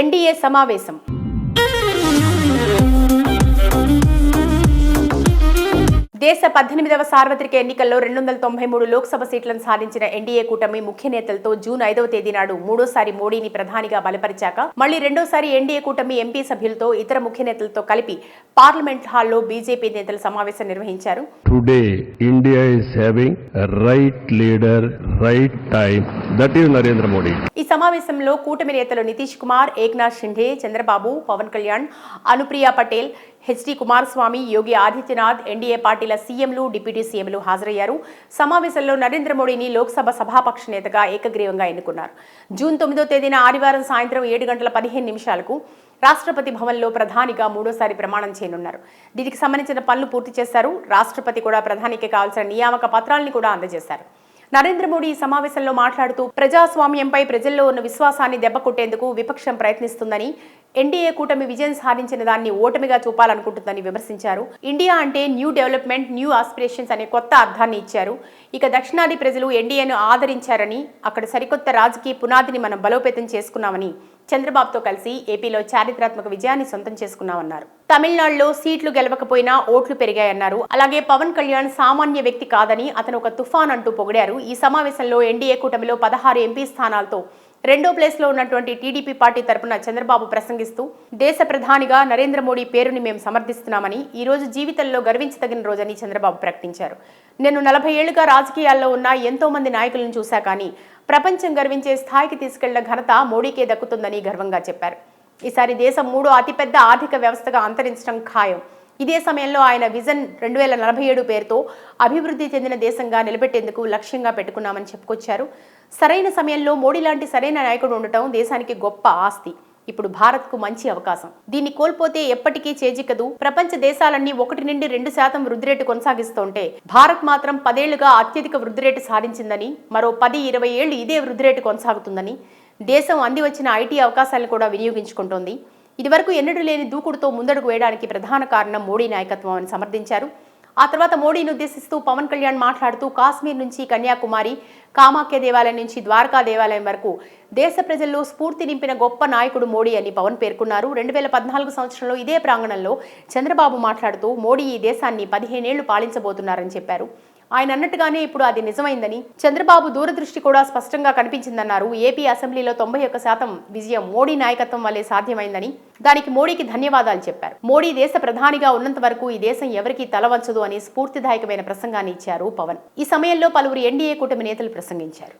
NDA సమావేశం. దేశ పద్దెనిమిదవ సార్వత్రిక ఎన్నికల్లో రెండు వందల తొంభై మూడు లోక్సభ సీట్లను సాధించిన ఎన్డీఏ కూటమి ముఖ్య నేతలతో జూన్ ఐదవ తేదీ నాడు మూడోసారి మోడీని ప్రధానిగా బలపరిచాక మళ్ళీ రెండోసారి ఎన్డీఏ కూటమి ఎంపీ సభ్యులతో ఇతర ముఖ్య నేతలతో కలిపి పార్లమెంట్ హాల్లో బీజేపీ నేతల సమావేశం నిర్వహించారు. Today, India right leader right time leader, right ఈ సమావేశంలో కూటమి నేతలు నితీష్ కుమార్ ఏక్నాథ్ షిండే చంద్రబాబు పవన్ కళ్యాణ్ అనుప్రియ పటేల్ హెచ్డి కుమారస్వామి యోగి ఆదిత్యనాథ్ ఎన్డీఏ పార్టీల సీఎంలు డిప్యూటీ సీఎంలు హాజరయ్యారు. సమావేశంలో నరేంద్ర మోడీని లోక్సభ సభాపక్ష నేతగా ఏకగ్రీవంగా ఎన్నుకున్నారు. జూన్ తొమ్మిదో తేదీన ఆదివారం సాయంత్రం ఏడు గంటల పదిహేను నిమిషాలకు రాష్ట్రపతి భవన్లో ప్రధానిగా మూడోసారి ప్రమాణం చేయనున్నారు. దీనికి సంబంధించిన పనులు పూర్తి చేశారు. రాష్ట్రపతి కూడా ప్రధానికి కావాల్సిన నియామక పత్రాల్ని కూడా అందజేశారు. నరేంద్ర మోడీ ఈ సమావేశంలో మాట్లాడుతూ ప్రజాస్వామ్యంపై ప్రజల్లో ఉన్న విశ్వాసాన్ని దెబ్బకొట్టేందుకు విపక్షం ప్రయత్నిస్తుందని ఎన్డీఏ కూటమి విజయం సాధించిన దాన్ని ఓటమిగా చూపాలనుకుంటుందని విమర్శించారు. ఇండియా అంటే న్యూ డెవలప్మెంట్ న్యూ ఆస్పిరేషన్స్ అనే కొత్త అర్థాన్ని ఇచ్చారు. ఇక దక్షిణాది ప్రజలు ఎన్డీఏను ఆదరించారని అక్కడ సరికొత్త రాజకీయ పునాదిని మనం బలోపేతం చేసుకున్నామని చంద్రబాబుతో కలిసి ఏపీలో చారిత్రాత్మక విజయాన్ని సొంతం చేసుకున్నామన్నారు. తమిళనాడులో సీట్లు గెలవకపోయినా ఓట్లు పెరిగాయన్నారు. అలాగే పవన్ కళ్యాణ్ సామాన్య వ్యక్తి కాదని అతను ఒక తుఫాన్ అంటూ పొగిడారు. ఈ సమావేశంలో ఎన్డీఏ కూటమిలో పదహారు ఎంపీ స్థానాలతో రెండో ప్లేస్లో ఉన్నటువంటి టీడీపీ పార్టీ తరపున చంద్రబాబు ప్రసంగిస్తూ దేశ ప్రధానిగా నరేంద్ర మోడీ పేరుని మేము సమర్థిస్తున్నామని ఈ రోజు జీవితంలో గర్వించదగిన రోజని చంద్రబాబు ప్రకటించారు. నేను నలభై ఏళ్ళుగా రాజకీయాల్లో ఉన్న ఎంతో మంది నాయకులను చూశా కానీ ప్రపంచం గర్వించే స్థాయికి తీసుకెళ్ళిన ఘనత మోడీకే దక్కుతుందని గర్వంగా చెప్పారు. ఈసారి దేశం మూడో అతిపెద్ద ఆర్థిక వ్యవస్థగా అంతరించడం ఖాయం. ఇదే సమయంలో ఆయన విజన్ రెండు వేల నలభై ఏడు పేరుతో అభివృద్ధి చెందిన దేశంగా నిలబెట్టేందుకు లక్ష్యంగా పెట్టుకున్నామని చెప్పుకొచ్చారు. సరైన సమయంలో మోడీ లాంటి సరైన నాయకుడు ఉండటం దేశానికి గొప్ప ఆస్తి. ఇప్పుడు భారత్కు మంచి అవకాశం. దీన్ని కోల్పోతే ఎప్పటికీ చేజిక్కదు. ప్రపంచ దేశాలన్నీ ఒకటి నుండి రెండు శాతం వృద్ధి రేటు కొనసాగిస్తుంటే భారత్ మాత్రం పదేళ్ళుగా అత్యధిక వృద్ధి రేటు సాధించిందని మరో పది ఇరవై ఏళ్ళు ఇదే వృద్ధి రేటు కొనసాగుతుందని దేశం అంది వచ్చిన ఐటీ అవకాశాలను కూడా వినియోగించుకుంటోంది. ఇదివరకు ఎన్నడూ లేని దూకుడుతో ముందడుగు వేయడానికి ప్రధాన కారణం మోడీ నాయకత్వం అని సమర్థించారు. ఆ తర్వాత మోడీని ఉద్దేశిస్తూ పవన్ కళ్యాణ్ మాట్లాడుతూ కాశ్మీర్ నుంచి కన్యాకుమారి కామాఖ్య దేవాలయం నుంచి ద్వారకా దేవాలయం వరకు దేశ ప్రజల్లో స్ఫూర్తి నింపిన గొప్ప నాయకుడు మోడీ అని పవన్ పేర్కొన్నారు. రెండు వేల పద్నాలుగు సంవత్సరంలో ఇదే ప్రాంగణంలో చంద్రబాబు మాట్లాడుతూ మోడీ ఈ దేశాన్ని పదిహేనేళ్ళు పాలించబోతున్నారని చెప్పారు. ఆయన అన్నట్టుగానే ఇప్పుడు అది నిజమైందని చంద్రబాబు దూరదృష్టి కూడా స్పష్టంగా కనిపించిందన్నారు. ఏపీ అసెంబ్లీలో తొంభై ఒక్క శాతం విజయం మోడీ నాయకత్వం వల్లే సాధ్యమైందని దానికి మోడీకి ధన్యవాదాలు చెప్పారు. మోడీ దేశ ప్రధానిగా ఉన్నంత వరకు ఈ దేశం ఎవరికీ తలవంచదు అని స్ఫూర్తిదాయకమైన ప్రసంగాన్ని ఇచ్చారు పవన్. ఈ సమయంలో పలువురు ఎన్డీఏ కూటమి నేతలు ప్రసంగించారు.